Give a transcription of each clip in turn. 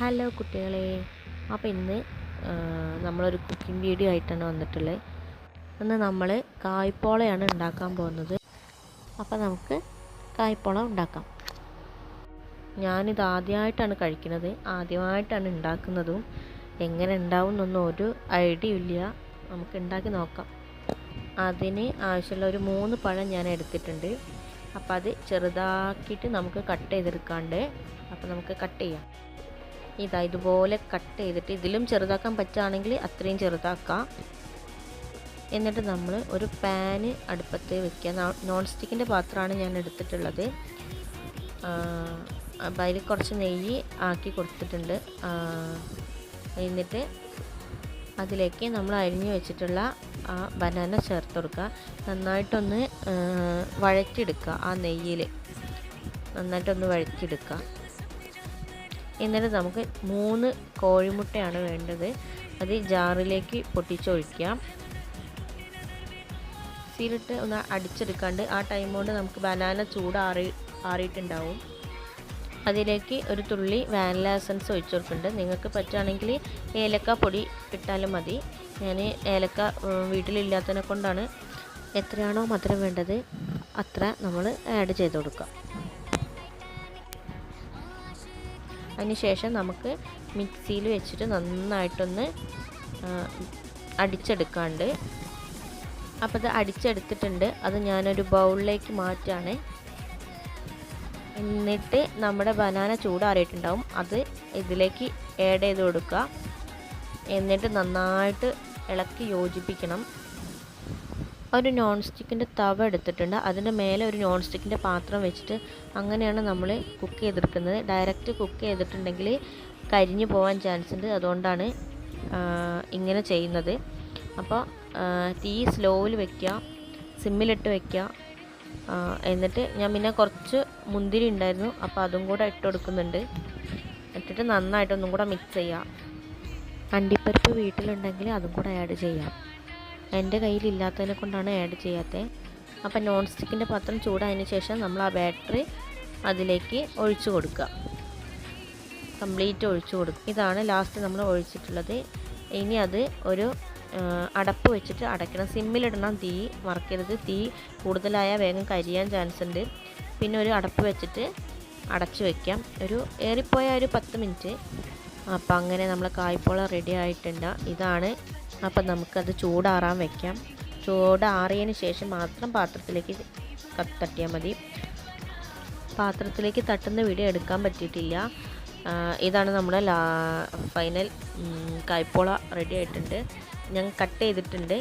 Hello കുട്ടികളെ അപ്പോൾ ഇന്ന് നമ്മളൊരു കുക്കിംഗ് വീഡിയോ ആയിട്ടാണ് വന്നിട്ടുള്ളത്. ഇന്ന് നമ്മൾ കായ്പോളയാണ് ഉണ്ടാക്കാൻ പോകുന്നത്. അപ്പോൾ നമുക്ക് കായ്പോള ഉണ്ടാക്കാം. ഞാനിത് ആദ്യമായിട്ടാണ് കഴിക്കുന്നത്. ആദ്യമായിട്ടാണ് ഉണ്ടാക്കുന്നതും. എങ്ങനെ ഉണ്ടാവും എന്നൊന്നും ഒരു ഐഡിയ ഇല്ല. നമുക്ക് ഉണ്ടാക്കി നോക്കാം. അതിന് ആവശ്യമുള്ള ഒരു മൂന്ന് പഴം ഞാൻ എടുത്തിട്ടുണ്ട്. അപ്പോൾ അത് ചെറുതാക്കിയിട്ട് നമുക്ക് കട്ട് ചെയ്തെടുക്കാണ്ട് അപ്പോൾ നമുക്ക് കട്ട് ചെയ്യാം. ഇതാ ഇതുപോലെ കട്ട് ചെയ്തിട്ട് ഇതിലും ചെറുതാക്കാൻ പറ്റുകയാണെങ്കിൽ അത്രയും ചെറുതാക്കാം. എന്നിട്ട് നമ്മൾ ഒരു പാന് അടുപ്പത്ത് വെക്കുക. നോൺ സ്റ്റിക്കിന്റെ പാത്രമാണ് ഞാൻ എടുത്തിട്ടുള്ളത്. അപ്പം അതിൽ കുറച്ച് നെയ്യ് ആക്കി കൊടുത്തിട്ടുണ്ട്. എന്നിട്ട് അതിലേക്ക് നമ്മൾ അരിഞ്ഞു വെച്ചിട്ടുള്ള ആ ബനാന ചേർത്ത് കൊടുക്കുക. നന്നായിട്ടൊന്ന് വഴറ്റിയെടുക്കുക ആ നെയ്യിൽ. നന്നായിട്ടൊന്ന് വഴറ്റിയെടുക്കുക. എന്നിട്ട് നമുക്ക് മൂന്ന് കോഴിമുട്ടയാണ് വേണ്ടത്. അത് ജാറിലേക്ക് പൊട്ടിച്ചൊഴിക്കാം സീലിട്ട് ഒന്ന് അടിച്ചെടുക്കാണ്ട് ആ ടൈം കൊണ്ട് നമുക്ക് ബനാന ചൂടാറി ആറിയിട്ടുണ്ടാവും. അതിലേക്ക് ഒരു തുള്ളി വാനില എസൻസ് ഒഴിച്ചു കൊടുക്കുന്നുണ്ട്. നിങ്ങൾക്ക് പറ്റുകയാണെങ്കിൽ ഏലക്ക പൊടി ഇട്ടാലും മതി. ഞാൻ ഏലക്ക വീട്ടിലില്ലാത്തതിനെ കൊണ്ടാണ് എത്രയാണോ മധുരം വേണ്ടത് അത്ര നമ്മൾ ആഡ് ചെയ്ത് കൊടുക്കാം അതിനുശേഷം നമുക്ക് മിക്സിയിൽ വെച്ചിട്ട് നന്നായിട്ടൊന്ന് അടിച്ചെടുക്കാണ്ട്. അപ്പോൾ അത് അടിച്ചെടുത്തിട്ടുണ്ട്. അത് ഞാനൊരു ബൗളിലേക്ക് മാറ്റാണ് എന്നിട്ട് നമ്മുടെ ബനാന ചൂടാറിയിട്ടുണ്ടാവും. അത് ഇതിലേക്ക് ആഡ് ചെയ്ത് കൊടുക്കുക. എന്നിട്ട് നന്നായിട്ട് ഇളക്കി യോജിപ്പിക്കണം. ഒരു നോൺ സ്റ്റിക്കിന്റെ തവ എടുത്തിട്ടുണ്ട്. അതിന്റെ മേലെ ഒരു നോൺ സ്റ്റിക്കിന്റെ പാത്രം വെച്ചിട്ട് അങ്ങനെയാണ് നമ്മൾ കുക്ക് ചെയ്തെടുക്കുന്നത്. ഡയറക്റ്റ് കുക്ക് ചെയ്തിട്ടുണ്ടെങ്കിൽ കരിഞ്ഞു പോകാൻ ചാൻസ് ഉണ്ട്. അതുകൊണ്ടാണ് ഇങ്ങനെ ചെയ്യുന്നത്. അപ്പോൾ തീ സ്ലോയിൽ വെക്കുക സിമ്മിലിട്ട് വെക്കുക ആ, എന്നിട്ട് ഞാൻ പിന്നെ കുറച്ച് മുന്തിരി ഉണ്ടായിരുന്നു. അപ്പോൾ അതും കൂടെ ഇട്ട് കൊടുക്കുന്നുണ്ട്. ഇട്ടിട്ട് നന്നായിട്ടൊന്നും കൂടെ മിക്സ് ചെയ്യാം. അണ്ടിപ്പരിപ്പ് വീട്ടിലുണ്ടെങ്കിൽ അതും കൂടെ ആഡ് ചെയ്യാം. എന്റെ കയ്യിലില്ലാത്തതിനെ കൊണ്ടാണ് ആഡ് ചെയ്യാത്തത്. അപ്പം നോൺ സ്റ്റിക്കിന്റെ പാത്രം ചൂടായതിന് ശേഷം നമ്മൾ ആ ബാറ്ററി അതിലേക്ക് ഒഴിച്ചു കൊടുക്കുക. കംപ്ലീറ്റ് ഒഴിച്ചു കൊടുക്കുക ഇതാണ് ലാസ്റ്റ് നമ്മൾ ഒഴിച്ചിട്ടുള്ളത്. ഇനി അത് ഒരു അടപ്പ് വെച്ചിട്ട് അടയ്ക്കണം. സിമ്മിലിടണം തീ മറക്കരുത്. തീ കൂടുതലായ വേഗം കരിയാൻ ചാൻസ് ഉണ്ട്. പിന്നെ ഒരു അടപ്പ് വെച്ചിട്ട് അടച്ചു വെക്കാം. ഒരു ഏറിപ്പോയ ഒരു പത്ത് മിനിറ്റ് അപ്പം അങ്ങനെ നമ്മൾ കായ്പോള റെഡി ആയിട്ടുണ്ട്. ഇതാണ് അപ്പം നമുക്കത് ചൂടാറാൻ വെക്കാം. ചൂടാറിയതിന് ശേഷം മാത്രം പാത്രത്തിലേക്ക് തട്ടിയാൽ മതി. പാത്രത്തിലേക്ക് തട്ടുന്ന വീഡിയോ എടുക്കാൻ പറ്റിയിട്ടില്ല. ഇതാണ് നമ്മുടെ ലാ ഫൈനൽ കായ്പോള റെഡി ആയിട്ടുണ്ട്. ഞാൻ കട്ട് ചെയ്തിട്ടുണ്ട്.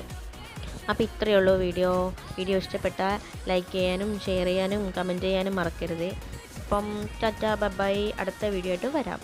അപ്പോൾ ഇത്രയേ ഉള്ളൂ വീഡിയോ. വീഡിയോ ഇഷ്ടപ്പെട്ട ലൈക്ക് ചെയ്യാനും ഷെയർ ചെയ്യാനും കമന്റ് ചെയ്യാനും മറക്കരുത്. അപ്പം ടാറ്റ ബൈ അടുത്ത വീഡിയോ ആയിട്ട് വരാം.